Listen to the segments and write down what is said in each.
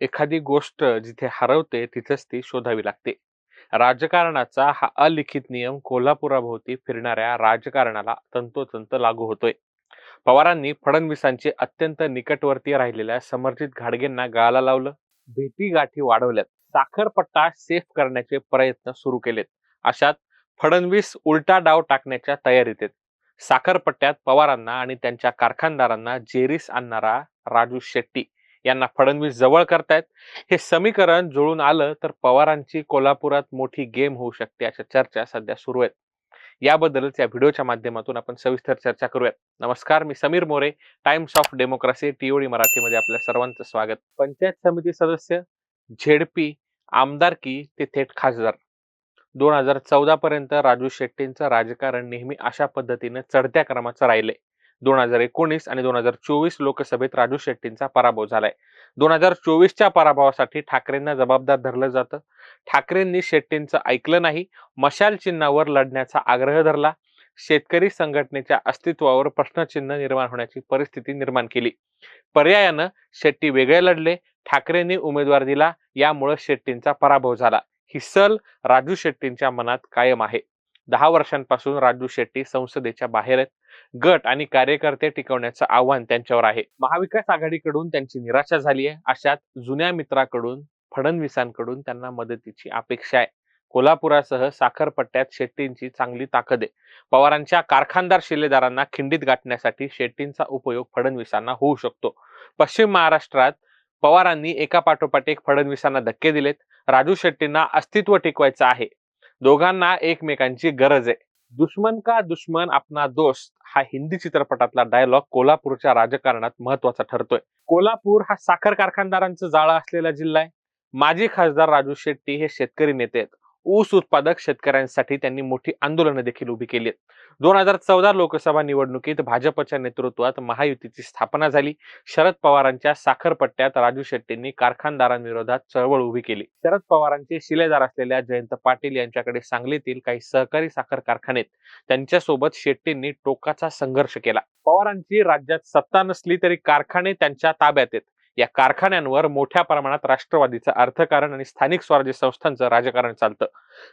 एखादी गोष्ट जिथे हरवते तिथेच ती शोधावी लागते. राजकारणाचा हा अलिखित नियम कोल्हापुराभोवती फिरणाऱ्या राजकारणाला तंतोतंत लागू होतोय. पवारांनी फडणवीसांचे अत्यंत निकटवर्ती राहिलेल्या समर्जित घाडगेंना गाळाला लावलं. भेटी गाठी वाढवल्यात. साखरपट्टा सेफ करण्याचे प्रयत्न सुरू केलेत. अशात फडणवीस उलटा डाव टाकण्याच्या तयारीत आहेत. साखरपट्ट्यात पवारांना आणि त्यांच्या कारखानदारांना जेरीस आणणारा राजू शेट्टी यांना फडणवीस जवळ करतायत. हे समीकरण जुळून आलं तर पवारांची कोल्हापुरात मोठी गेम होऊ शकते अशा चर्चा सध्या सुरू आहेत. याबद्दलच या व्हिडिओच्या माध्यमातून आपण सविस्तर चर्चा करूयात. नमस्कार मी Sameer More Times of Democracy TOD मराठीमध्ये आपल्या सर्वांचं स्वागत. पंचायत समिती सदस्य झेडपी आमदारकी ते थेट खासदार? दोन हजार चौदा पर्यंत राजू शेट्टींचं राजकारण नेहमी अशा पद्धतीने चढत्या क्रमाचं राहिले दोन हजार एकोणीस आणि दोन हजार चोवीस लोकसभेत राजू शेट्टींचा पराभव झालाय. दोन हजार चोवीसच्या पराभवासाठी ठाकरेंना जबाबदार धरलं जातं. ठाकरेंनी शेट्टींचं ऐकलं नाही मशाल चिन्हावर लढण्याचा आग्रह धरला. शेतकरी संघटनेच्या अस्तित्वावर प्रश्नचिन्ह निर्माण होण्याची परिस्थिती निर्माण केली. पर्यायानं शेट्टी वेगळे लढले ठाकरेंनी उमेदवार दिला यामुळे शेट्टींचा पराभव झाला. ही सल राजू शेट्टींच्या मनात कायम आहे. दहा वर्षांपासून राजू शेट्टी संसदेच्या बाहेर आहेत. गट आणि कार्यकर्ते टिकवण्याचं आव्हान त्यांच्यावर आहे. महाविकास आघाडीकडून त्यांची निराशा झाली आहे. अशात जुन्या मित्राकडून फडणवीसांकडून त्यांना मदतीची अपेक्षा आहे. कोल्हापुरासह साखरपट्ट्यात शेट्टींची चांगली ताकद आहे. पवारांच्या कारखानदार शिलेदारांना खिंडीत गाठण्यासाठी शेट्टींचा उपयोग फडणवीसांना होऊ शकतो. पश्चिम महाराष्ट्रात पवारांनी एका पाठोपाठ एक फडणवीसांना धक्के दिलेत. राजू शेट्टींना अस्तित्व टिकवायचं आहे. दोघांना एकमेकांची गरज आहे. दुश्मन का दुश्मन अपना दोस्त हा हिंदी चित्रपटातला डायलॉग कोल्हापूरच्या राजकारणात महत्त्वाचा ठरतोय. कोल्हापूर हा साखर कारखानदारांचं जाळं असलेला जिल्हा आहे. माजी खासदार राजू शेट्टी हे शेतकरी नेते आहेत. ऊस उत्पादक शेतकऱ्यांसाठी त्यांनी मोठी आंदोलनं देखील उभी केली आहेत. दोन हजार चौदा लोकसभा निवडणुकीत भाजपच्या नेतृत्वात महायुतीची स्थापना झाली. शरद पवारांच्या साखरपट्ट्यात राजू शेट्टींनी कारखानदारांविरोधात चळवळ उभी केली. शरद पवारांचे शिलेदार असलेल्या जयंत पाटील यांच्याकडे सांगलीतील काही सहकारी साखर कारखानेत त्यांच्यासोबत शेट्टींनी टोकाचा संघर्ष केला. पवारांची राज्यात सत्ता नसली तरी कारखाने त्यांच्या ताब्यात आहेत. या कारखान्यांवर मोठ्या प्रमाणात राष्ट्रवादीचं अर्थकारण आणि स्थानिक स्वराज्य संस्थांचं राजकारण चालतं.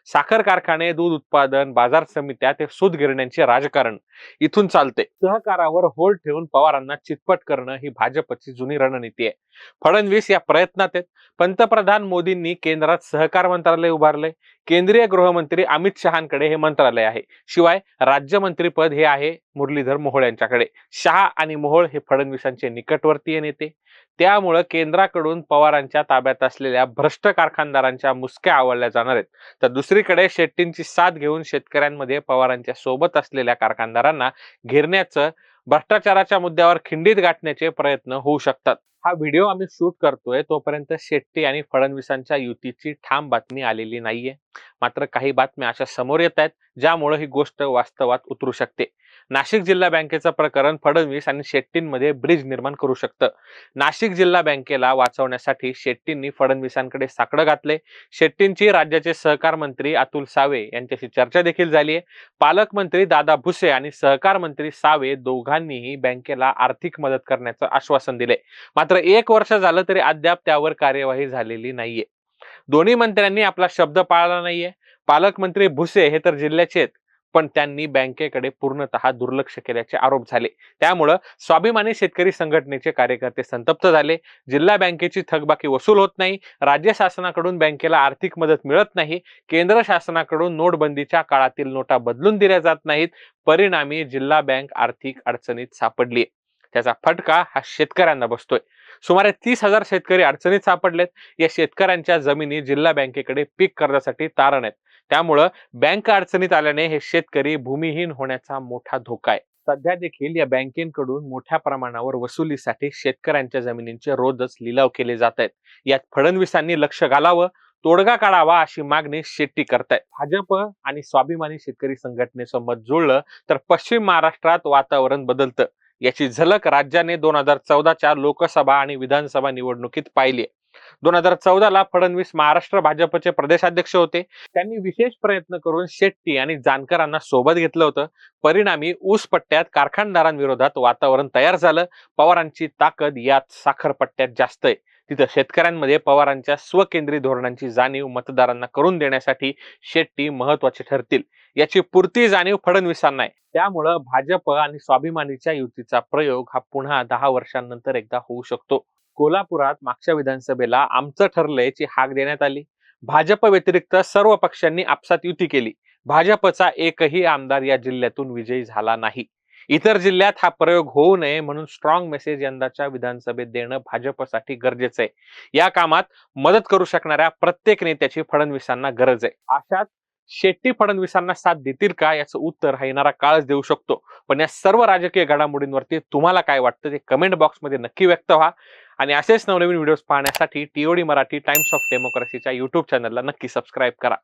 साखर कारखाने दूध उत्पादन बाजार समित्या ते सूत गिरण्यांचे राजकारण इथून चालते. सहकारावर होल्ड ठेवून पवारांना चितपट करणं ही भाजपची जुनी रणनीती आहे. फडणवीस या प्रयत्नात आहेत. पंतप्रधान मोदींनी केंद्रात सहकार मंत्रालय उभारले केंद्रीय गृहमंत्री अमित शहांकडे हे मंत्रालय आहे. शिवाय राज्यमंत्रीपद हे आहे मुरलीधर मोहोळ यांच्याकडे. शहा आणि मोहोळ हे फडणवीसांचे निकटवर्तीय नेते. त्यामुळं केंद्राकडून पवारांच्या ताब्यात असलेल्या भ्रष्ट कारखानदारांच्या मुसक्या आवडल्या जाणार आहेत. तर दुसरीकडे शेट्टींची साथ घेऊन शेतकऱ्यांमध्ये पवारांच्या सोबत असलेल्या कारखानदारांना घेरण्याचं भ्रष्टाचाराच्या मुद्द्यावर खिंडीत गाठण्याचे प्रयत्न होऊ शकतात. हा व्हिडिओ आम्ही शूट करतोय तोपर्यंत शेट्टी आणि फडणवीसांच्या युतीची ठाम बातमी आलेली नाहीये. मात्र काही बातम्या अशा समोर येत आहेत ज्यामुळे ही गोष्ट वास्तवात उतरू शकते. नाशिक जिल्हा बँकेचं प्रकरण फडणवीस आणि शेट्टींमध्ये ब्रिज निर्माण करू शकतं. नाशिक जिल्हा बँकेला वाचवण्यासाठी शेट्टींनी फडणवीसांकडे साकडं घातले. शेट्टींची राज्याचे सहकार मंत्री अतुल सावे यांच्याशी चर्चा देखील झाली आहे पालकमंत्री दादा भुसे आणि सहकार मंत्री सावे दोघांनीही बँकेला आर्थिक मदत करण्याचं आश्वासन दिले मात्र एक वर्ष झालं तरी अद्याप त्यावर कार्यवाही झालेली नाहीये. दोन्ही मंत्र्यांनी आपला शब्द पाळला नाहीये. पालकमंत्री भुसे हे तर जिल्ह्याचे आहेत. पण त्यांनी बँकेकडे पूर्णतः दुर्लक्ष केल्याचे आरोप झाले. त्यामुळं स्वाभिमानी शेतकरी संघटनेचे कार्यकर्ते संतप्त झाले. जिल्हा बँकेची थकबाकी वसूल होत नाही. राज्य शासनाकडून बँकेला आर्थिक मदत मिळत नाही. केंद्र शासनाकडून नोटबंदीच्या काळातील नोटा बदलून दिल्या जात नाहीत. परिणामी जिल्हा बँक आर्थिक अडचणीत सापडली. त्याचा फटका हा शेतकऱ्यांना बसतोय. सुमारे तीस हजार शेतकरी अडचणीत सापडलेत. या शेतकऱ्यांच्या जमिनी जिल्हा बँकेकडे पीक कर्जासाठी तारण आहेत. त्यामुळं बँक अडचणीत आल्याने हे शेतकरी भूमिहीन होण्याचा मोठा धोका आहे. सध्या देखील या बँकेकडून मोठ्या प्रमाणावर वसुलीसाठी शेतकऱ्यांच्या जमिनींचे रोजच लिलाव केले जात आहेत. यात फडणवीसांनी लक्ष घालावं तोडगा काढावा अशी मागणी शेट्टी करतायत. भाजप आणि स्वाभिमानी शेतकरी संघटनेचं मत जुळलं तर पश्चिम महाराष्ट्रात वातावरण बदलतं. याची झलक राज्याने दोन हजार चौदाच्या लोकसभा आणि विधानसभा निवडणुकीत पाहिली दोन हजार चौदाला फडणवीस महाराष्ट्र भाजपचे प्रदेशाध्यक्ष होते. त्यांनी विशेष प्रयत्न करून शेट्टी आणि जानकरांना सोबत घेतलं होतं. परिणामी ऊस पट्ट्यात कारखानदारांविरोधात वातावरण तयार झालं. पवारांची ताकद यात साखर पट्ट्यात जास्त आहे. तिथं शेतकऱ्यांमध्ये पवारांच्या स्वकेंद्री धोरणांची जाणीव मतदारांना करून देण्यासाठी शेट्टी महत्त्वाचे ठरतील. याची पुरती जाणीव फडणवीसांना आहे. त्यामुळं भाजप आणि स्वाभिमानीच्या युतीचा प्रयोग हा पुन्हा दहा वर्षांनंतर एकदा होऊ शकतो. कोल्हापुरात मागच्या विधानसभेला आमचं ठरलंयची हाक देण्यात आली. भाजप व्यतिरिक्त सर्व पक्षांनी आपसात युती केली. भाजपचा एकही आमदार या जिल्ह्यातून विजयी झाला नाही. इतर जिल्ह्यात हा प्रयोग होऊ नये म्हणून स्ट्रॉंग मेसेज यंदाच्या विधानसभेत देणं भाजपसाठी गरजेचं आहे. या कामात मदत करू शकणाऱ्या प्रत्येक नेत्याची फडणवीसांना गरज आहे. अशात शेट्टी फडणवीसांना साथ देतील का याचं उत्तर हा येणारा काळच देऊ शकतो. पण या सर्व राजकीय घडामोडींवरती तुम्हाला काय वाटतं ते कमेंट बॉक्समध्ये नक्की व्यक्त व्हा. आणि असेच नवनवीन व्हिडिओज पाहण्यासाठी टीओडी मराठी टाइम्स ऑफ डेमोक्रेसीच्या युट्यूब चॅनलला नक्की सबस्क्राईब करा.